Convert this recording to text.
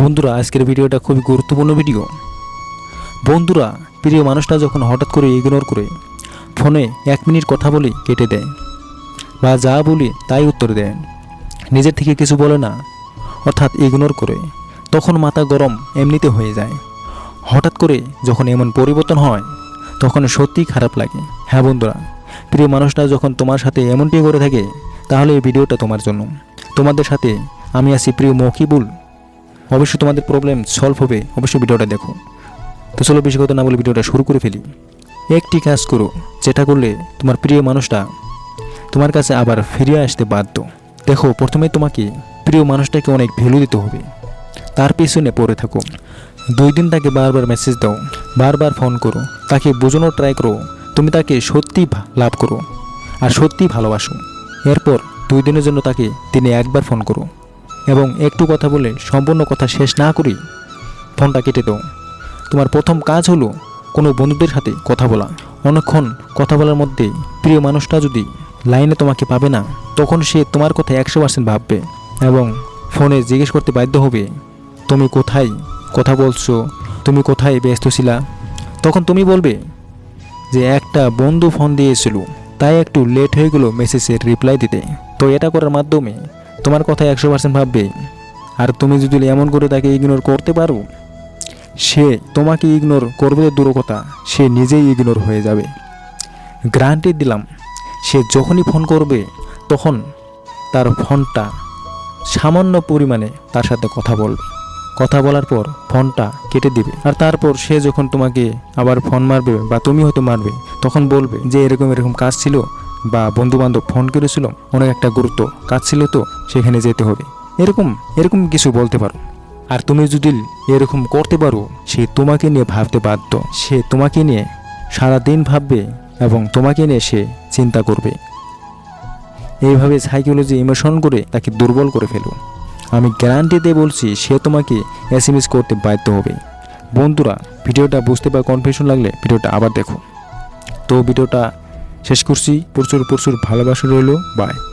বন্ধুরা, আজকের ভিডিওটা খুবই গুরুত্বপূর্ণ ভিডিও। বন্ধুরা, প্রিয় মানুষটা যখন হঠাৎ করে ইগনোর করে ফোনে এক মিনিট কথা বলে কেটে দেয় বা যা বলি তাই উত্তর দেয়, নিজের থেকে কিছু বলে না, অর্থাৎ ইগনোর করে, তখন মাথা গরম এমনিতে হয়ে যায়। হঠাৎ করে যখন এমন পরিবর্তন হয়, তখন সত্যিই খারাপ লাগে। হ্যাঁ বন্ধুরা, প্রিয় মানুষটা যখন তোমার সাথে এমনটি করে থাকে, তাহলে এই ভিডিওটা তোমার জন্য। তোমাদের সাথে আমি আছি প্রিয় মকিবুল। অবশ্যই তোমাদের প্রবলেম সলভ হবে। অবশ্যই ভিডিওটা দেখো। তো চলো বেশি কথা না বলে ভিডিওটা শুরু করে ফেলি। একটি কাজ করো, যেটা করলে তোমার প্রিয় মানুষটা তোমার কাছে আবার ফিরে আসতে বাধ্য। দেখো, প্রথমে তোমাকে প্রিয় মানুষটাকে অনেক ভ্যালু দিতে হবে। তার পিছনে পড়ে থাকো। দুই দিন তাকে বারবার মেসেজ দাও, বারবার ফোন করো, তাকে বোঝানোর ট্রাই করো, তুমি তাকে সত্যি লাভ করো, আর সত্যি ভালোবাসো। এরপর দুই দিনের জন্য তাকে দিনে একবার ফোন করো। এবং একটু কথা বলে সম্পূর্ণ কথা শেষ না করেই ফোনটা কেটে দাও। তোমার প্রথম কাজ হলো কোনো বন্ধুদের সাথে কথা বলা। অনেকক্ষণ কথা বলার মধ্যে প্রিয় মানুষটা যদি লাইনে তোমাকে পাবে না, তখন সে তোমার কথা একশো পার্সেন্ট ভাববে এবং ফোনে জিজ্ঞেস করতে বাধ্য হবে, তুমি কোথায়? কথা বলছো? তুমি কোথায় ব্যস্ত ছিলা? তখন তুমি বলবে যে, একটা বন্ধু ফোন দিয়েছিল, তাই একটু লেট হয়ে গেলো মেসেজের রিপ্লাই দিতে। তো এটা করার মাধ্যমে তোমার কথা একশো পার্সেন্ট ভাববে। আর তুমি যদি এমন করে তাকে ইগনোর করতে পারো, সে তোমাকে ইগনোর করবে দূর কথা, সে নিজেই ইগনোর হয়ে যাবে। গ্রান্টি দিলাম, সে যখনই ফোন করবে, তখন তার ফোনটা সামান্য পরিমাণে তার সাথে কথা বলবে। কথা বলার পর ফোনটা কেটে দিবে। আর তারপর সে যখন তোমাকে আবার ফোন মারবে বা তুমি হয়তো মারবে, তখন বলবে যে এরকম এরকম কাজ ছিল বা বন্ধু বান্ধব ফোন করেছিল অনেক একটা গুরুত্ব কাজ ছিল তো, সেখানে যেতে হবে। এরকম এরকম কিছু বলতে পারো। আর তুমি যদি এরকম করতে পারো, সে তোমাকে নিয়ে ভাবতে বাধ্য। সে তোমাকে নিয়ে সারা দিন ভাববে এবং তোমাকে নিয়ে সে চিন্তা করবে। এইভাবে সাইকোলজি ইমোশন করে তাকে দুর্বল করে ফেলো। আমি গ্যারান্টি দিয়ে বলছি, সে তোমাকে এস এম এস করতে বাধ্য হবে। বন্ধুরা, ভিডিওটা বুঝতে বা কনফিউশন লাগলে ভিডিওটা আবার দেখো। তো ভিডিওটা শেষ করছি। প্রচুর প্রচুর ভালোবাসা রইল। বাই